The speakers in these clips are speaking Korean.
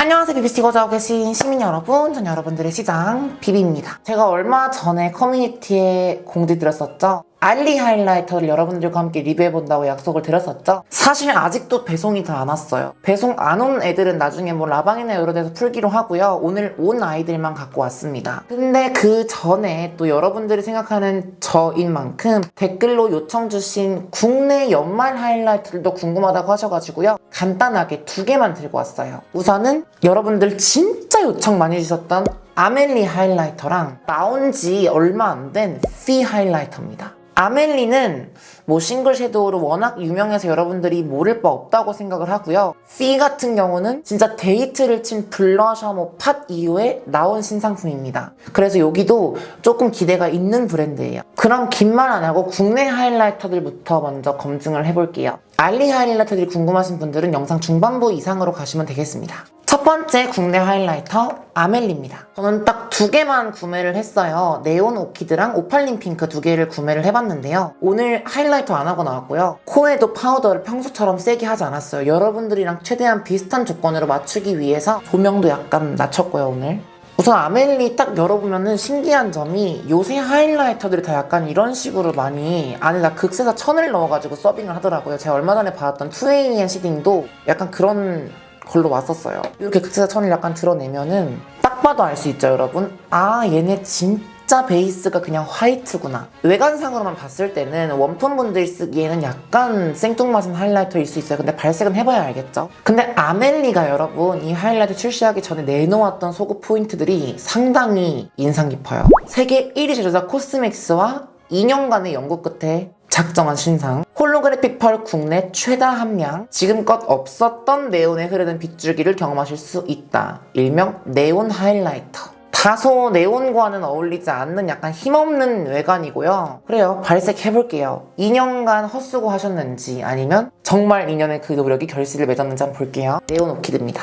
안녕하세요. 비비스티 거주하고 계신 시민 여러분 전 여러분들의 시장 비비입니다. 제가 얼마 전에 커뮤니티에 공지 드렸었죠 알리 하이라이터를 여러분들과 함께 리뷰해 본다고 약속을 드렸었죠? 사실 아직도 배송이 다 안 왔어요. 배송 안 온 애들은 나중에 뭐 라방이나 이런 데서 풀기로 하고요. 오늘 온 아이들만 갖고 왔습니다. 근데 그 전에 또 여러분들이 생각하는 저인 만큼 댓글로 요청 주신 국내 연말 하이라이트들도 궁금하다고 하셔가지고요. 간단하게 두 개만 들고 왔어요. 우선은 여러분들 진 짜 요청 많이 주셨던 아멜리 하이라이터랑 나온 지 얼마 안 된 피 하이라이터입니다. 아멜리는 뭐 싱글 섀도우로 워낙 유명해서 여러분들이 모를 바 없다고 생각을 하고요. 피 같은 경우는 진짜 데이트를 친 블러셔 뭐팟 이후에 나온 신상품입니다. 그래서 여기도 조금 기대가 있는 브랜드예요. 그럼 긴 말 안 하고 국내 하이라이터들부터 먼저 검증을 해볼게요. 알리 하이라이터들이 궁금하신 분들은 영상 중반부 이상으로 가시면 되겠습니다. 첫 번째 국내 하이라이터 아멜리입니다. 저는 딱 두 개만 구매를 했어요. 네온 오키드랑 오팔린 핑크 두 개를 구매를 해봤는데요. 오늘 하이라이터 안 하고 나왔고요. 코에도 파우더를 평소처럼 세게 하지 않았어요. 여러분들이랑 최대한 비슷한 조건으로 맞추기 위해서 조명도 약간 낮췄고요, 오늘. 우선 아멜리 딱 열어보면은 신기한 점이 요새 하이라이터들이 다 약간 이런 식으로 많이 안에다 극세사 천을 넣어가지고 서빙을 하더라고요. 제가 얼마 전에 받았던 2AN 시딩도 약간 그런 걸로 왔었어요. 이렇게 극세사 천을 약간 드러내면은 딱 봐도 알 수 있죠, 여러분? 아, 얘네 진짜 베이스가 그냥 화이트구나. 외관상으로만 봤을 때는 원품분들 쓰기에는 약간 생뚱맞은 하이라이터일 수 있어요. 근데 발색은 해봐야 알겠죠? 근데 아멜리가 여러분 이 하이라이터 출시하기 전에 내놓았던 소급 포인트들이 상당히 인상 깊어요. 세계 1위 제조사 코스맥스와 2년간의 연구 끝에 작정한 신상 홀로그래픽 펄 국내 최다 함량 지금껏 없었던 네온에 흐르는 빗줄기를 경험하실 수 있다 일명 네온 하이라이터 다소 네온과는 어울리지 않는 약간 힘없는 외관이고요 그래요 발색해볼게요 2년간 헛수고 하셨는지 아니면 정말 2년의 그 노력이 결실을 맺었는지 한번 볼게요 네온 오키드입니다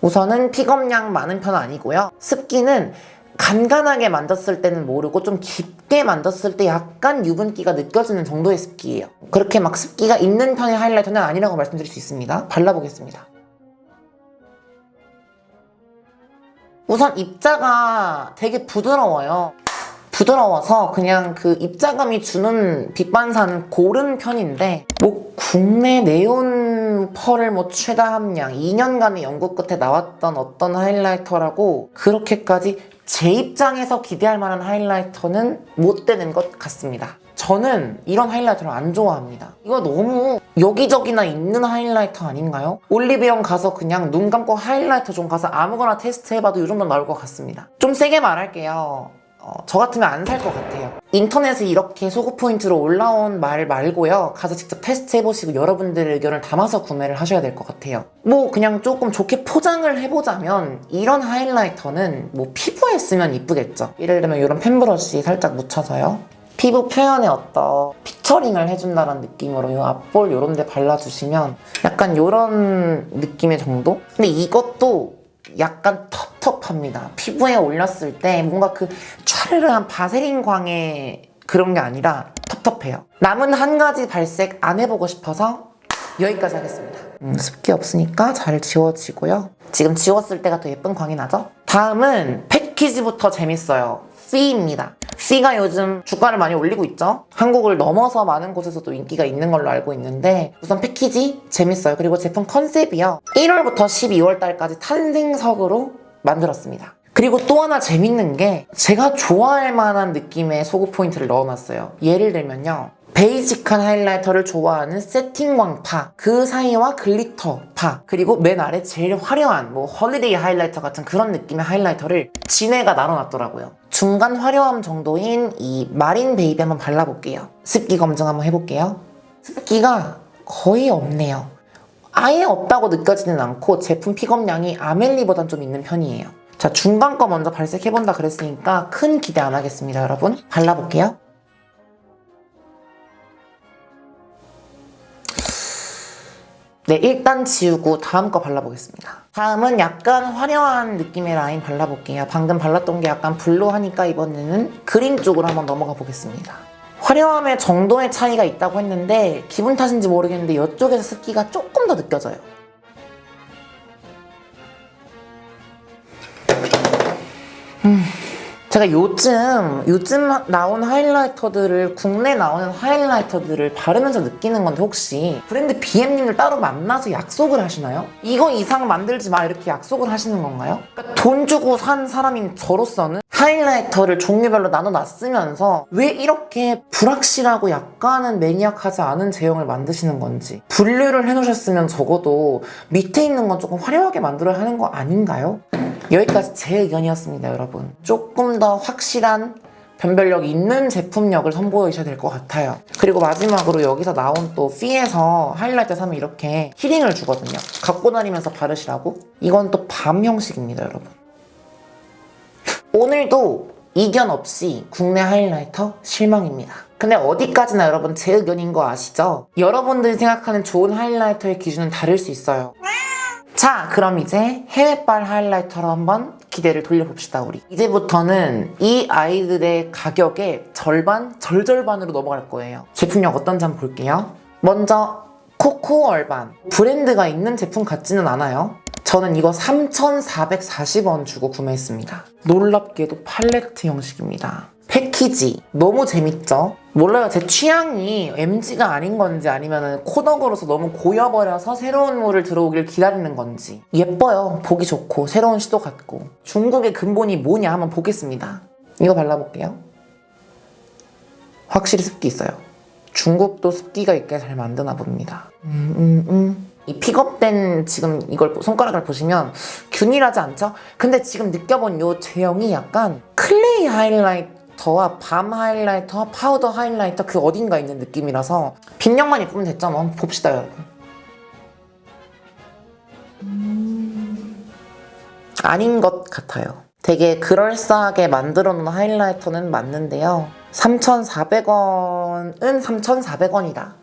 우선은 픽업량 많은 편은 아니고요 습기는 간간하게 만졌을 때는 모르고 좀 깊게 만졌을 때 약간 유분기가 느껴지는 정도의 습기예요. 그렇게 막 습기가 있는 편의 하이라이터는 아니라고 말씀드릴 수 있습니다. 발라보겠습니다. 우선 입자가 되게 부드러워요. 부드러워서 그냥 그 입자감이 주는 빛반사는 고른 편인데 뭐 국내 네온 펄을 뭐 최다 함량 2년간의 연구 끝에 나왔던 어떤 하이라이터라고 그렇게까지 제 입장에서 기대할 만한 하이라이터는 못 되는 것 같습니다. 저는 이런 하이라이터를 안 좋아합니다. 이거 너무 여기저기나 있는 하이라이터 아닌가요? 올리브영 가서 그냥 눈 감고 하이라이터 좀 가서 아무거나 테스트 해봐도 이 정도 나올 것 같습니다. 좀 세게 말할게요. 어, 저 같으면 안 살 것 같아요. 인터넷에 이렇게 소구 포인트로 올라온 말 말고요. 가서 직접 테스트 해보시고 여러분들의 의견을 담아서 구매를 하셔야 될 것 같아요. 뭐 그냥 조금 좋게 포장을 해보자면 이런 하이라이터는 뭐 피부에 쓰면 이쁘겠죠. 예를 들면 이런 펜브러쉬 살짝 묻혀서요. 피부 표현에 어떤 피처링을 해준다는 느낌으로 이 앞볼 이런 데 발라주시면 약간 이런 느낌의 정도? 근데 이것도 약간 텁텁합니다. 피부에 올렸을 때 뭔가 그 촤르르한 바세린 광의 그런 게 아니라 텁텁해요. 남은 한 가지 발색 안 해보고 싶어서 여기까지 하겠습니다. 음, 습기 없으니까 잘 지워지고요. 지금 지웠을 때가 더 예쁜 광이 나죠? 다음은 패키지부터 재밌어요. C입니다. C가 요즘 주가를 많이 올리고 있죠. 한국을 넘어서 많은 곳에서도 인기가 있는 걸로 알고 있는데 우선 패키지 재밌어요. 그리고 제품 컨셉이요. 1월부터 12월 달까지 탄생석으로 만들었습니다. 그리고 또 하나 재밌는 게 제가 좋아할 만한 느낌의 소구 포인트를 넣어놨어요. 예를 들면요. 베이직한 하이라이터를 좋아하는 세팅광파 그 사이와 글리터 파 그리고 맨 아래 제일 화려한 뭐 헐리데이 하이라이터 같은 그런 느낌의 하이라이터를 진해가 나눠놨더라고요 중간 화려함 정도인 이 마린 베이비 한번 발라볼게요. 습기 검증 한번 해볼게요. 습기가 거의 없네요. 아예 없다고 느껴지는 않고 제품 픽업량이 아멜리보단 좀 있는 편이에요. 자 중간 거 먼저 발색해본다 그랬으니까 큰 기대 안 하겠습니다 여러분. 발라볼게요 네, 일단 지우고 다음 거 발라보겠습니다. 다음은 약간 화려한 느낌의 라인 발라볼게요. 방금 발랐던 게 약간 블루하니까 이번에는 그린 쪽으로 한번 넘어가 보겠습니다. 화려함의 정도의 차이가 있다고 했는데 기분 탓인지 모르겠는데 이쪽에서 습기가 조금 더 느껴져요. 제가 요즘 요즘 나온 하이라이터들을 국내 나오는 하이라이터들을 바르면서 느끼는 건데 혹시 브랜드 BM님을 따로 만나서 약속을 하시나요? 이거 이상 만들지 마 이렇게 약속을 하시는 건가요? 그러니까 돈 주고 산 사람인 저로서는 하이라이터를 종류별로 나눠놨으면서 왜 이렇게 불확실하고 약간은 매니악하지 않은 제형을 만드시는 건지 분류를 해놓으셨으면 적어도 밑에 있는 건 조금 화려하게 만들어야 하는 거 아닌가요? 여기까지 제 의견이었습니다, 여러분. 조금 더 확실한 변별력 있는 제품력을 선보이셔야 될 것 같아요. 그리고 마지막으로 여기서 나온 또 피에서 하이라이터 사면 이렇게 키링을 주거든요. 갖고 다니면서 바르시라고. 이건 또 밤 형식입니다, 여러분. 오늘도 이견 없이 국내 하이라이터 실망입니다. 근데 어디까지나 여러분 제 의견인 거 아시죠? 여러분들이 생각하는 좋은 하이라이터의 기준은 다를 수 있어요. 자, 그럼 이제 해외발 하이라이터로 한번 기대를 돌려봅시다, 우리. 이제부터는 이 아이들의 가격의 절반, 절절반으로 넘어갈 거예요. 제품력 어떤지 한번 볼게요. 먼저, 코코 얼반. 브랜드가 있는 제품 같지는 않아요. 저는 이거 3,440원 주고 구매했습니다. 놀랍게도 팔레트 형식입니다. 패키지. 너무 재밌죠? 몰라요. 제 취향이 MG가 아닌 건지 아니면 코덕으로서 너무 고여버려서 새로운 물을 들어오길 기다리는 건지. 예뻐요. 보기 좋고 새로운 시도 같고. 중국의 근본이 뭐냐 한번 보겠습니다. 이거 발라볼게요. 확실히 습기 있어요. 중국도 습기가 있게 잘 만드나 봅니다. 음, 음, 음. 이 픽업된 지금 이걸 손가락을 보시면 균일하지 않죠? 근데 지금 느껴본 요 제형이 약간 클레이 하이라이터와 밤 하이라이터와 파우더 하이라이터 그 어딘가 있는 느낌이라서 빈력만 예쁘면 됐죠. 뭐 봅시다 여러분. 아닌 것 같아요. 되게 그럴싸하게 만들어 놓은 하이라이터는 맞는데요. 3,400원은 3,400원이다.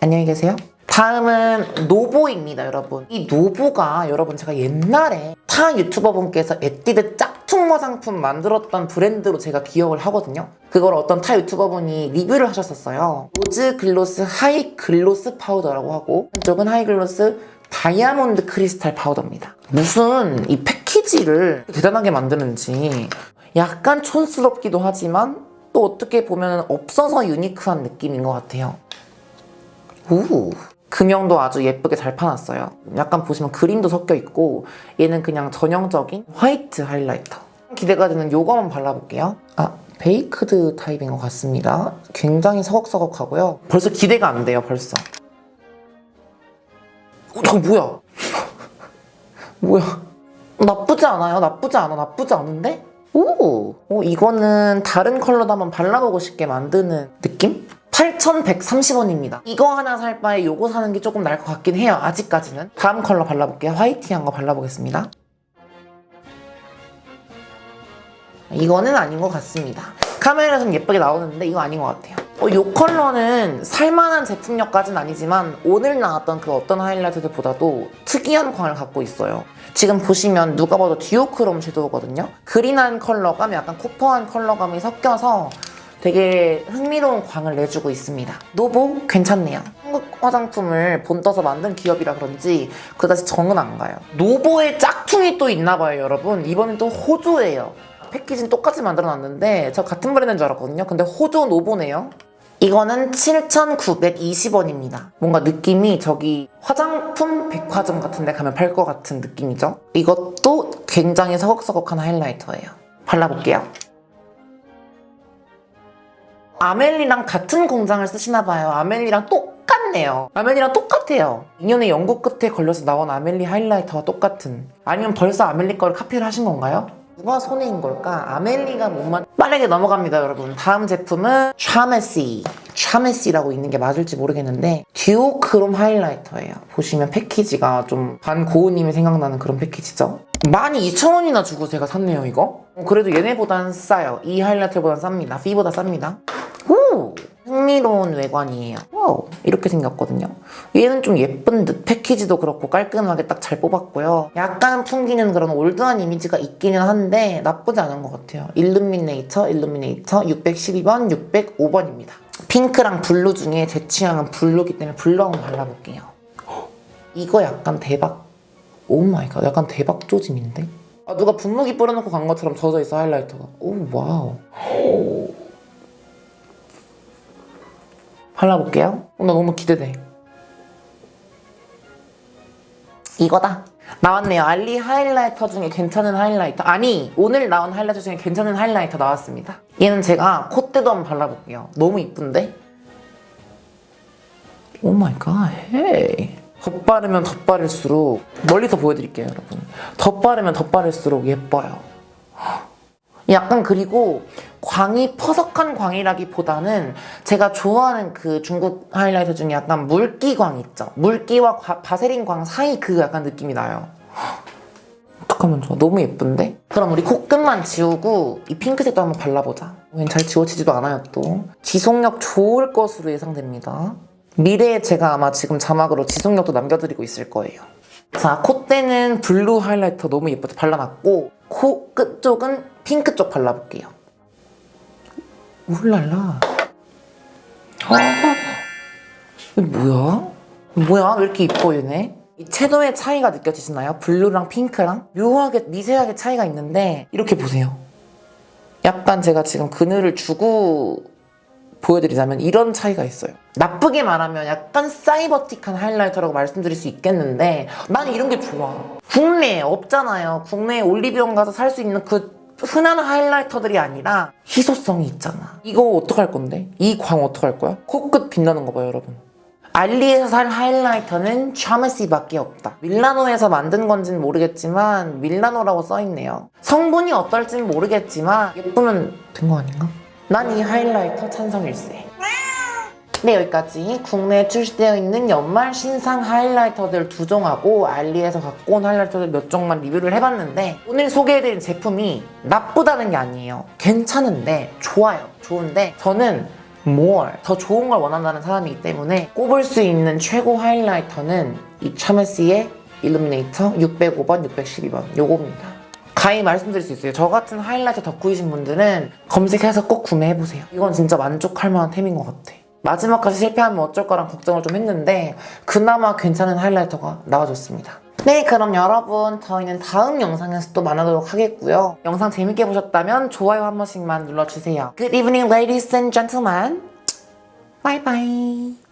안녕히 계세요 다음은 노보입니다, 여러분. 이 노보가 여러분 제가 옛날에 타 유튜버분께서 에뛰드 짝퉁 화장품 만들었던 브랜드로 제가 기억을 하거든요. 그걸 어떤 타 유튜버분이 리뷰를 하셨었어요. 로즈 글로스 하이 글로스 파우더라고 하고 한쪽은 하이 글로스 다이아몬드 크리스탈 파우더입니다. 무슨 이 패키지를 대단하게 만드는지 약간 촌스럽기도 하지만 또 어떻게 보면 없어서 유니크한 느낌인 것 같아요. 오. 금형도 아주 예쁘게 잘 파놨어요. 약간 보시면 그림도 섞여 있고 얘는 그냥 전형적인 화이트 하이라이터. 기대가 되는 요거 한번 발라볼게요. 아, 베이크드 타입인 것 같습니다. 굉장히 서걱서걱하고요. 벌써 기대가 안 돼요, 벌써. 어, 저 뭐야? 뭐야? 나쁘지 않아요? 나쁘지 않아? 나쁘지 않은데? 오! 어, 이거는 다른 컬러도 한번 발라보고 싶게 만드는 느낌? 8,130원입니다. 이거 하나 살 바에 요거 사는 게 조금 나을 것 같긴 해요. 아직까지는. 다음 컬러 발라볼게요. 화이트한 거 발라보겠습니다. 이거는 아닌 것 같습니다. 카메라에서는 예쁘게 나오는데 이거 아닌 것 같아요. 어, 이 컬러는 살만한 제품력까지는 아니지만 오늘 나왔던 그 어떤 하이라이트들보다도 특이한 광을 갖고 있어요. 지금 보시면 누가 봐도 듀오크롬 섀도우거든요. 그린한 컬러감, 약간 코퍼한 컬러감이 섞여서 되게 흥미로운 광을 내주고 있습니다. 노보 괜찮네요. 한국 화장품을 본떠서 만든 기업이라 그런지 그다지 정은 안 가요. 노보의 짝퉁이 또 있나 봐요, 여러분. 이번엔 또 호주예요. 패키지는 똑같이 만들어놨는데 저 같은 브랜드인 줄 알았거든요. 근데 호주 노보네요. 이거는 7,920원입니다. 뭔가 느낌이 저기 화장품 백화점 같은 데 가면 팔 것 같은 느낌이죠. 이것도 굉장히 서걱서걱한 하이라이터예요. 발라볼게요. 아멜리랑 같은 공장을 쓰시나 봐요. 아멜리랑 똑같네요. 아멜리랑 똑같아요. 2년의 연구 끝에 걸려서 나온 아멜리 하이라이터와 똑같은. 아니면 벌써 아멜리 거를 카피를 하신 건가요? 누가 손해인 걸까? 아멜리가 못만 빠르게 넘어갑니다, 여러분. 다음 제품은 샤메시. 샤메시라고 있는 게 맞을지 모르겠는데 듀오크롬 하이라이터예요. 보시면 패키지가 좀 반고우님이 생각나는 그런 패키지죠. 12,000원이나 주고 제가 샀네요, 이거. 그래도 얘네보단 싸요. 이 하이라이터보단 쌉니다. 피보다 쌉니다. 오! 흥미로운 외관이에요. 와우, 이렇게 생겼거든요. 얘는 좀 예쁜 듯 패키지도 그렇고 깔끔하게 딱 잘 뽑았고요. 약간 풍기는 그런 올드한 이미지가 있기는 한데 나쁘지 않은 것 같아요. 일루미네이처, 일루미네이처 612번, 605번입니다. 핑크랑 블루 중에 제 취향은 블루기 때문에 블루 한번 발라볼게요. 이거 약간 대박. 오 마이 갓, 약간 대박 조짐인데? 아, 누가 분무기 뿌려놓고 간 것처럼 젖어 있어 하이라이터가. 오 와우. 발라볼게요. 어, 나 너무 기대돼. 이거다. 나왔네요. 알리 하이라이터 중에 괜찮은 하이라이터. 아니, 오늘 나온 하이라이터 중에 괜찮은 하이라이터 나왔습니다. 얘는 제가 콧대도 한번 발라볼게요. 너무 이쁜데? 오 마이 갓, 헤이. 덧바르면 덧바를수록 멀리서 보여드릴게요, 여러분. 덧바르면 덧바를수록 예뻐요. 약간 그리고 광이 퍼석한 광이라기보다는 제가 좋아하는 그 중국 하이라이터 중에 약간 물기 광 있죠. 물기와 과- 바세린 광 사이 그 약간 느낌이 나요. 어떡하면 좋아. 너무 예쁜데? 그럼 우리 코끝만 지우고 이 핑크색도 한번 발라보자. 왠잘 지워지지도 않아요 또. 지속력 좋을 것으로 예상됩니다. 미래에 제가 아마 지금 자막으로 지속력도 남겨드리고 있을 거예요. 자, 콧대는 블루 하이라이터 너무 예쁘게 발라놨고 코 끝쪽은 핑크 쪽 발라볼게요. 울랄라. 아, 이게 뭐야? 뭐야? 왜 이렇게 이뻐 얘네? 이 채도의 차이가 느껴지시나요? 블루랑 핑크랑 묘하게 미세하게 차이가 있는데 이렇게 보세요. 약간 제가 지금 그늘을 주고 보여드리자면 이런 차이가 있어요. 나쁘게 말하면 약간 사이버틱한 하이라이터라고 말씀드릴 수 있겠는데 난 이런 게 좋아. 국내에 없잖아요. 국내에 올리브영 가서 살 수 있는 그 흔한 하이라이터들이 아니라 희소성이 있잖아. 이거 어떡할 건데? 이 광 어떡할 거야? 코끝 빛나는 거 봐요, 여러분. 알리에서 살 하이라이터는 샤머시밖에 없다. 밀라노에서 만든 건지는 모르겠지만 밀라노라고 써있네요. 성분이 어떨지는 모르겠지만 예쁘면 된 거 아닌가? 난 이 하이라이터 찬성일세. 네 여기까지 국내에 출시되어 있는 연말 신상 하이라이터들 두 종하고 알리에서 갖고 온 하이라이터들 몇 종만 리뷰를 해봤는데 오늘 소개해드린 제품이 나쁘다는 게 아니에요 괜찮은데 좋아요 좋은데 저는 more 더 좋은 걸 원한다는 사람이기 때문에 꼽을 수 있는 최고 하이라이터는 이 차메시의 일루미네이터 605번 612번 요겁니다 가히 말씀드릴 수 있어요. 저 같은 하이라이터 덕후이신 분들은 검색해서 꼭 구매해보세요. 이건 진짜 만족할 만한 템인 것 같아. 마지막까지 실패하면 어쩔 거란 걱정을 좀 했는데 그나마 괜찮은 하이라이터가 나와줬습니다. 네 그럼 여러분 저희는 다음 영상에서 또 만나도록 하겠고요. 영상 재밌게 보셨다면 좋아요 한 번씩만 눌러주세요. Good evening ladies and gentlemen. Bye bye.